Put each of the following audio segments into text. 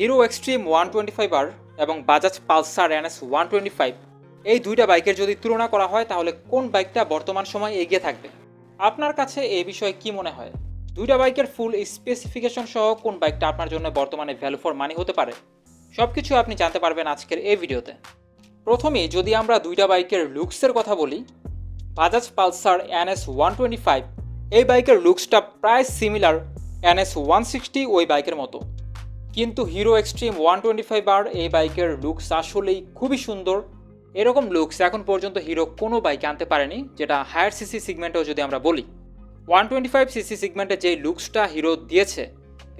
Hero Xtreme one twenty five আর এবং Bajaj Pulsar NS one twenty five. এই দুইটা বাইকের যদি তুলনা করা হয়, তাহলে কোন বাইকটা বর্তমান সময়ে এগিয়ে থাকবে? আপনার কাছে এই বিষয়ে কি মনে হয়? দুইটা বাইকের ফুল স্পেসিফিকেশন সহ কোন বাইকটা আপনার জন্য বর্তমানে ভ্যালু ফর মানি হতে পারে? সব কিছু আপনি জানতে পারবেন আজকের এই ভিডিওতে। প্রথমেই যদি আমরা দুইটা বাইকের লুকসের কথা বলি, Bajaj Pulsar NS one twenty five, এই বাইকের লুকসটা প্রায় সিমিলার এনএস ওয়ান সিক্সটি ওই বাইকের মতো। কিন্তু Hero Xtreme one twenty five আর এই বাইকের লুকস আসলেই খুবই সুন্দর। এরকম লুকস এখন পর্যন্ত হিরো কোনো বাইক আনতে পারেনি, যেটা হায়ার সিসি সিগমেন্টেও যদি আমরা বলি। ওয়ান টোয়েন্টি ফাইভ সিসি সিগমেন্টে যে লুকসটা হিরো দিয়েছে,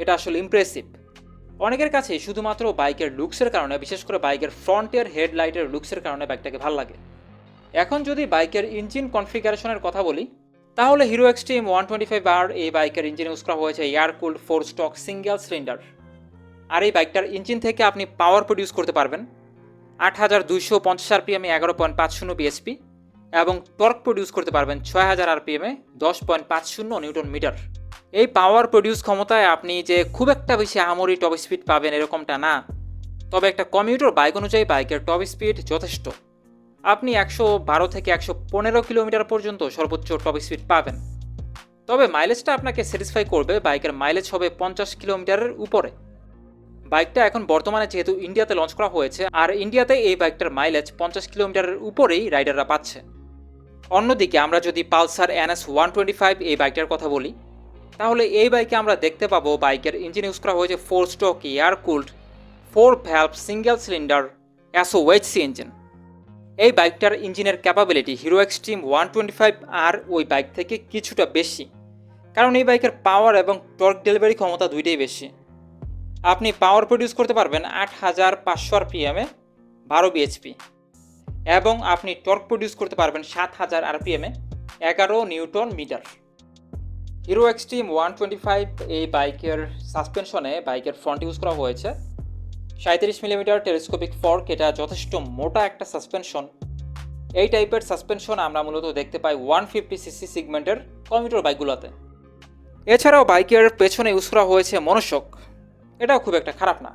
এটা আসলে ইমপ্রেসিভ অনেকের কাছে শুধুমাত্র বাইকের লুকসের কারণে, বিশেষ করে বাইকের ফ্রন্টের হেডলাইটের লুকসের কারণে বাইকটাকে ভালো লাগে। এখন যদি বাইকের ইঞ্জিন কনফিগারেশনের কথা বলি, তাহলে Hero Xtreme one twenty five আর এই বাইকের ইঞ্জিন ইউজ করা হয়েছে air cooled four stroke single cylinder আর এই বাইকটার ইঞ্জিন থেকে আপনি পাওয়ার প্রডিউস করতে পারবেন। আট হাজার দুইশো পঞ্চাশ আরপিএমে এগারো পয়েন্ট পাঁচ শূন্য বিএসপি এবং টর্ক প্রডিউস করতে পারবেন ছয় হাজার আরপিএমে দশ পয়েন্ট পাঁচ শূন্য নিউটন মিটার। এই পাওয়ার প্রডিউস ক্ষমতায় আপনি যে খুব একটা বেশি আমরি টপ স্পিড পাবেন এরকমটা না, তবে একটা কমিউটার বাইক অনুযায়ী বাইকের টপ স্পিড যথেষ্ট। আপনি একশো বারো থেকে একশো পনেরো কিলোমিটার পর্যন্ত সর্বোচ্চ টপ স্পিড পাবেন। তবে মাইলেজটা আপনাকে স্যাটিসফাই করবে বাইকের মাইলেজ হবে পঞ্চাশ কিলোমিটারের উপরে। বাইকটা এখন বর্তমানে যেহেতু ইন্ডিয়াতে লঞ্চ করা হয়েছে, আর ইন্ডিয়াতে এই বাইকটার মাইলেজ পঞ্চাশ কিলোমিটারের উপরেই রাইডাররা পাচ্ছে। অন্যদিকে আমরা যদি Pulsar NS one twenty five এই বাইকটার কথা বলি, তাহলে এই বাইকে আমরা দেখতে পাবো বাইকের ইঞ্জিন ইউজ করা হয়েছে four stroke air cooled four valve single cylinder SEO ওয়েচসি ইঞ্জিন এই বাইকটার ইঞ্জিনের capability Hero Xtreme one twenty five আর ওই বাইক থেকে কিছুটা বেশি, কারণ এই বাইকের পাওয়ার এবং টর্ক ডেলিভারি ক্ষমতা দুইটাই বেশি। আপনি পাওয়ার প্রডিউস করতে পারবেন আট হাজার পাঁচশো আর আরপিএমে বারো বিএইচপি এবং আপনি টর্ক প্রডিউস করতে পারবেন সাত হাজার আর আরপিএমে এগারো newton metre. Hero Xtreme one twenty five এই বাইকের সাসপেনশনে বাইকের ফ্রন্ট ইউজ করা হয়েছে। সাঁত্রিশ মিলিমিটার টেলিস্কোপিক ফর্ক এটা যথেষ্ট মোটা একটা সাসপেনশন এই টাইপের সাসপেনশন আমরা মূলত দেখতে পাই ওয়ান ফিফটি সিসি সিগমেন্টের কমিউটার বাইকগুলোতে এছাড়াও বাইকের পেছনে ইউজ করা হয়েছে মনোশক এটাও খুব একটা খারাপ না।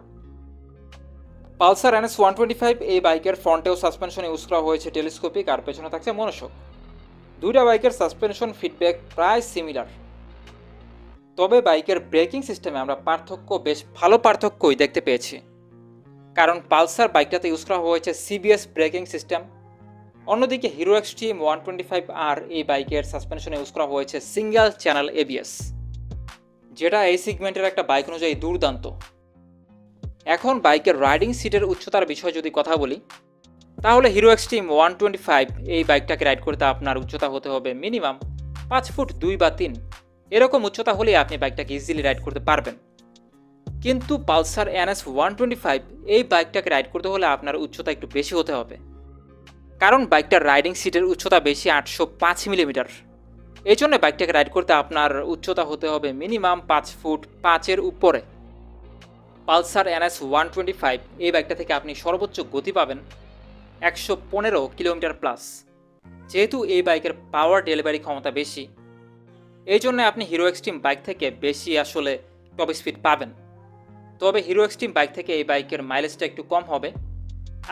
Pulsar NS one twenty five এই বাইকের ফ্রন্টেও সাসপেনশন ইউজ করা হয়েছে টেলিস্কোপিক, আর পেছনে থাকছে মনোশক দুইটা বাইকের সাসপেনশন ফিডব্যাক প্রায় সিমিলার। তবে বাইকের ব্রেকিং সিস্টেমে আমরা পার্থক্য, বেশ ভালো পার্থক্যই দেখতে পেয়েছি। কারণ পালসার বাইকটাতে ইউজ করা হয়েছে সিবিএস ব্রেকিং সিস্টেম। অন্যদিকে Hero Xtreme one twenty five আর এই বাইকের সাসপেনশনে ইউজ করা হয়েছে সিঙ্গেল চ্যানেল এবিএস যেটা এই সিগমেন্টের একটা বাইক অনুযায়ী দুর্দান্ত। এখন বাইকের রাইডিং সিটের উচ্চতার বিষয়ে যদি কথা বলি, তাহলে Hero Xtreme one twenty five এই বাইকটাকে রাইড করতে আপনার উচ্চতা হতে হবে মিনিমাম পাঁচ ফুট দুই বা তিন। এরকম উচ্চতা হলেই আপনি বাইকটাকে ইজিলি রাইড করতে পারবেন। কিন্তু Pulsar NS one twenty five এই বাইকটাকে রাইড করতে হলে আপনার উচ্চতা একটু বেশি হতে হবে। কারণ বাইকটার রাইডিং সিটের উচ্চতা বেশি আটশো পাঁচ মিলিমিটার এই জন্য বাইকটাকে রাইড করতে আপনার উচ্চতা হতে হবে মিনিমাম পাঁচ ফুট পাঁচের উপরে। Pulsar NS one twenty five, এই বাইকটা থেকে আপনি সর্বোচ্চ গতি পাবেন একশো পনেরো কিলোমিটার প্লাস। যেহেতু এই বাইকের পাওয়ার ডেলিভারি ক্ষমতা বেশি এই জন্য আপনি হিরো এক্সট্রিম বাইক থেকে বেশি আসলে টপ স্পিড পাবেন। তবে হিরো এক্সট্রিম বাইক থেকে এই বাইকের মাইলেজটা একটু কম হবে।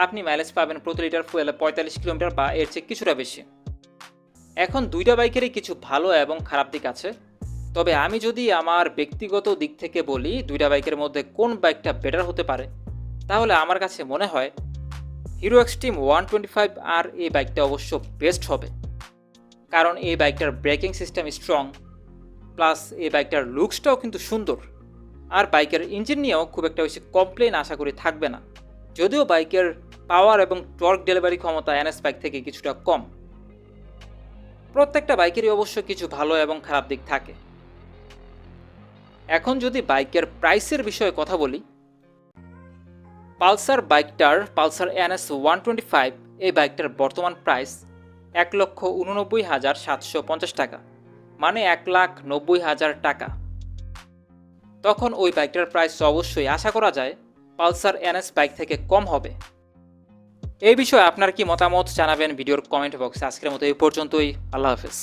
আপনি মাইলেজ পাবেন প্রতি লিটার ফুয়েলে পঁয়তাল্লিশ কিলোমিটার বা এর চেয়ে কিছুটা বেশি। এখন দুইটা বাইকেরই কিছু ভালো এবং খারাপ দিক আছে। তবে আমি যদি আমার ব্যক্তিগত দিক থেকে বলি, দুইটা বাইকের মধ্যে কোন বাইকটা বেটার হতে পারে, তাহলে আমার কাছে মনে হয় Hero Xtreme one twenty five আর এই বাইকটা অবশ্য বেস্ট হবে। কারণ এই বাইকটার ব্রেকিং সিস্টেম স্ট্রং প্লাস এই বাইকটার লুকসটাও কিন্তু সুন্দর। আর বাইকের ইঞ্জিন নিয়েও খুব একটা বেশি কমপ্লেন আশা করি থাকবে না। যদিও বাইকের পাওয়ার এবং টর্ক ডেলিভারি ক্ষমতা এনএস বাইক থেকে কিছুটা কম। প্রত্যেকটা বাইকেরই অবশ্য কিছু ভালো এবং খারাপ দিক থাকে। এখন যদি বাইকের প্রাইসের বিষয়ে কথা বলি, পালসার বাইকটার, Pulsar NS one twenty five, এই বাইকটার বর্তমান প্রাইস এক লক্ষ উননব্বই হাজার সাতশো পঞ্চাশ টাকা মানে এক লাখ নব্বই হাজার টাকা। তখন ওই বাইকটার প্রাইস অবশ্যই আশা করা যায় পালসার এনএস বাইক থেকে কম হবে। এই বিষয়ে আপনার কি মতামত জানাবেন ভিডিওর কমেন্ট বক্সে আজকের মতো এই পর্যন্তই। আল্লাহ হাফেজ।